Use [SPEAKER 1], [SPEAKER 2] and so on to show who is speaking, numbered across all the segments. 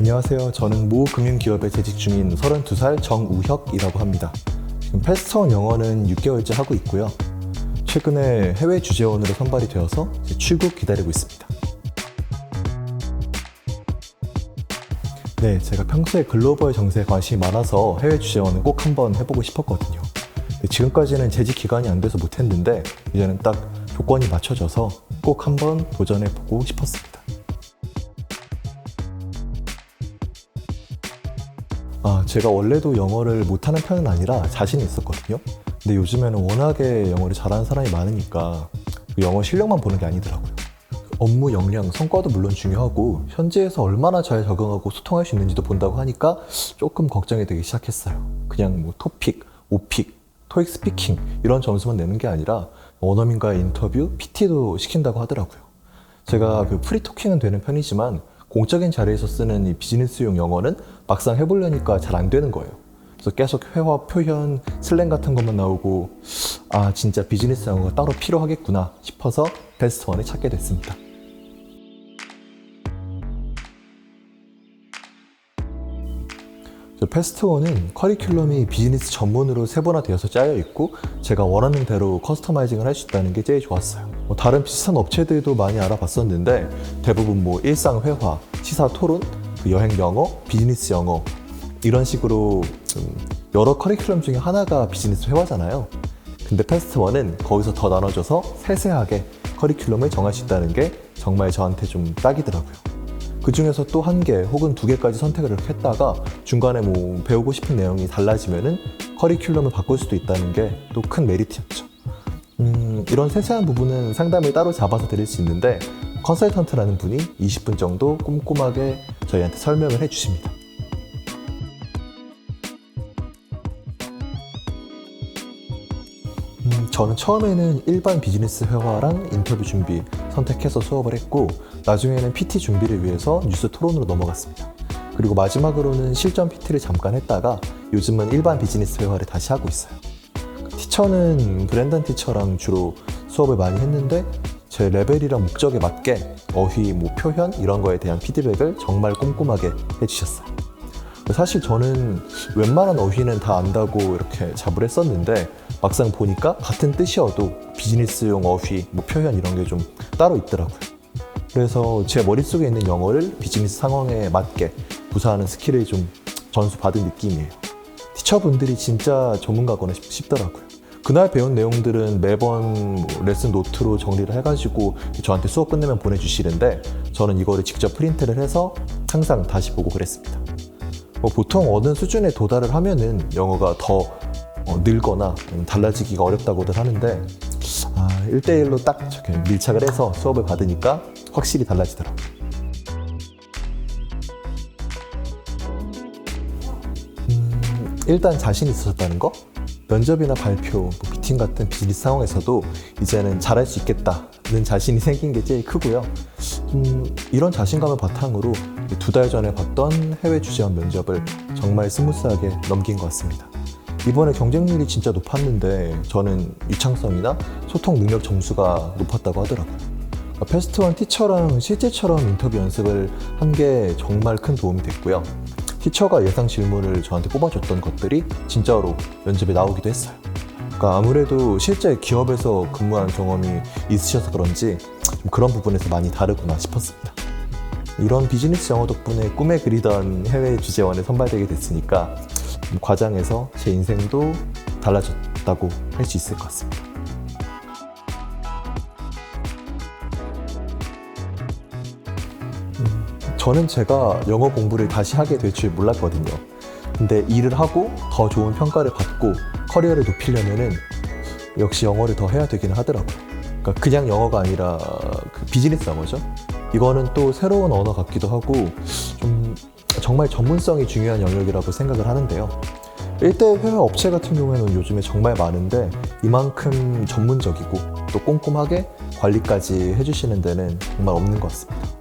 [SPEAKER 1] 안녕하세요. 저는 모 금융기업에 재직 중인 32살 정우혁이라고 합니다. 지금 패스트원 영어는 6개월째 하고 있고요. 최근에 해외 주재원으로 선발이 되어서 출국 기다리고 있습니다. 네, 제가 평소에 글로벌 정세에 관심이 많아서 해외 주재원은 꼭 한번 해보고 싶었거든요. 지금까지는 재직 기간이 안 돼서 못했는데 이제는 딱 조건이 맞춰져서 꼭 한번 도전해보고 싶었습니다. 아, 제가 원래도 영어를 못하는 편은 아니라 자신이 있었거든요. 근데 요즘에는 워낙에 영어를 잘하는 사람이 많으니까 그 영어 실력만 보는 게 아니더라고요. 업무 역량, 성과도 물론 중요하고 현지에서 얼마나 잘 적응하고 소통할 수 있는지도 본다고 하니까 조금 걱정이 되기 시작했어요. 그냥 뭐 토픽, 오픽, 토익 스피킹 이런 점수만 내는 게 아니라 원어민과의 인터뷰, PT도 시킨다고 하더라고요. 제가 그 프리토킹은 되는 편이지만 공적인 자리에서 쓰는 이 비즈니스용 영어는 막상 해보려니까 잘 안 되는 거예요. 그래서 계속 회화, 표현, 슬랭 같은 것만 나오고 아 진짜 비즈니스 영어가 따로 필요하겠구나 싶어서 베스트 원을 찾게 됐습니다. 저 패스트 원은 커리큘럼이 비즈니스 전문으로 세분화되어서 짜여 있고 제가 원하는 대로 커스터마이징을 할 수 있다는 게 제일 좋았어요. 뭐 다른 비슷한 업체들도 많이 알아봤었는데 대부분 뭐 일상 회화, 시사 토론, 그 여행 영어, 비즈니스 영어 이런 식으로 좀 여러 커리큘럼 중에 하나가 비즈니스 회화잖아요. 근데 패스트 원은 거기서 더 나눠져서 세세하게 커리큘럼을 정할 수 있다는 게 정말 저한테 좀 딱이더라고요. 그 중에서 또 한 개 혹은 두 개까지 선택을 했다가 중간에 뭐 배우고 싶은 내용이 달라지면은 커리큘럼을 바꿀 수도 있다는 게 또 큰 메리트였죠. 음, 이런 세세한 부분은 상담을 따로 잡아서 드릴 수 있는데 컨설턴트라는 분이 20분 정도 꼼꼼하게 저희한테 설명을 해주십니다. 음, 저는 처음에는 일반 비즈니스 회화랑 인터뷰 준비 선택해서 수업을 했고 나중에는 PT 준비를 위해서 뉴스 토론으로 넘어갔습니다. 그리고 마지막으로는 실전 PT를 잠깐 했다가 요즘은 일반 비즈니스 회화를 다시 하고 있어요. 티처는 브랜던 티처랑 주로 수업을 많이 했는데 제 레벨이랑 목적에 맞게 어휘, 뭐 표현 이런 거에 대한 피드백을 정말 꼼꼼하게 해주셨어요. 사실 저는 웬만한 어휘는 다 안다고 이렇게 잡을 했었는데 막상 보니까 같은 뜻이어도 비즈니스용 어휘, 뭐 표현 이런 게 좀 따로 있더라고요. 그래서 제 머릿속에 있는 영어를 비즈니스 상황에 맞게 구사하는 스킬을 좀 전수 받은 느낌이에요. 티처분들이 진짜 전문가거나 싶- 싶더라고요. 그날 배운 내용들은 매번 뭐 레슨 노트로 정리를 해가지고 저한테 수업 끝내면 보내주시는데 저는 이거를 직접 프린트를 해서 항상 다시 보고 그랬습니다. 뭐 보통 어느 수준에 도달을 하면은 영어가 더 어, 늘거나 달라지기가 어렵다고들 하는데 아, 1대1로 딱 밀착을 해서 수업을 받으니까 확실히 달라지더라고요. 일단 자신 있으셨다는 거? 면접이나 발표, 뭐 미팅 같은 비즈니스 상황에서도 이제는 잘할 수 있겠다는 자신이 생긴 게 제일 크고요. 음, 이런 자신감을 바탕으로 두 달 전에 봤던 해외 주재원 면접을 정말 스무스하게 넘긴 것 같습니다. 이번에 경쟁률이 진짜 높았는데 저는 유창성이나 소통 능력 점수가 높았다고 하더라고요. 그러니까 패스트 원 티처랑 실제처럼 인터뷰 연습을 한 게 정말 큰 도움이 됐고요. 티처가 예상 질문을 저한테 뽑아줬던 것들이 진짜로 면접에 나오기도 했어요. 그러니까 아무래도 실제 기업에서 근무한 경험이 있으셔서 그런지 좀 그런 부분에서 많이 다르구나 싶었습니다. 이런 비즈니스 영어 덕분에 꿈에 그리던 해외 주재원에 선발되게 됐으니까 좀 과장해서 제 인생도 달라졌다고 할 수 있을 것 같습니다. 저는 제가 영어 공부를 다시 하게 될 줄 몰랐거든요. 근데 일을 하고 더 좋은 평가를 받고 커리어를 높이려면은 역시 영어를 더 해야 되기는 하더라고요. 그러니까 그냥 영어가 아니라 그 비즈니스 영어죠. 이거는 또 새로운 언어 같기도 하고 좀 정말 전문성이 중요한 영역이라고 생각을 하는데요. 1대 회화 업체 같은 경우에는 요즘에 정말 많은데 이만큼 전문적이고 또 꼼꼼하게 관리까지 해주시는 데는 정말 없는 것 같습니다.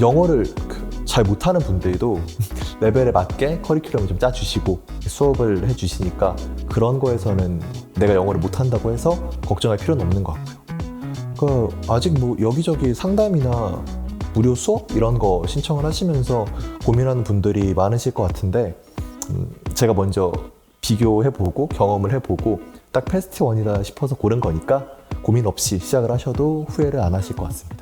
[SPEAKER 1] 영어를 그잘 못하는 분들도 레벨에 맞게 커리큘럼을 좀 짜주시고 수업을 해주시니까 그런 거에서는 내가 영어를 못한다고 해서 걱정할 필요는 없는 것 같고요. 그 아직 뭐 여기저기 상담이나 무료 수업 이런 거 신청을 하시면서 고민하는 분들이 많으실 것 같은데 음, 제가 먼저 비교해보고 경험을 해보고 딱 패스트 원이다 싶어서 고른 거니까 고민 없이 시작을 하셔도 후회를 안 하실 것 같습니다.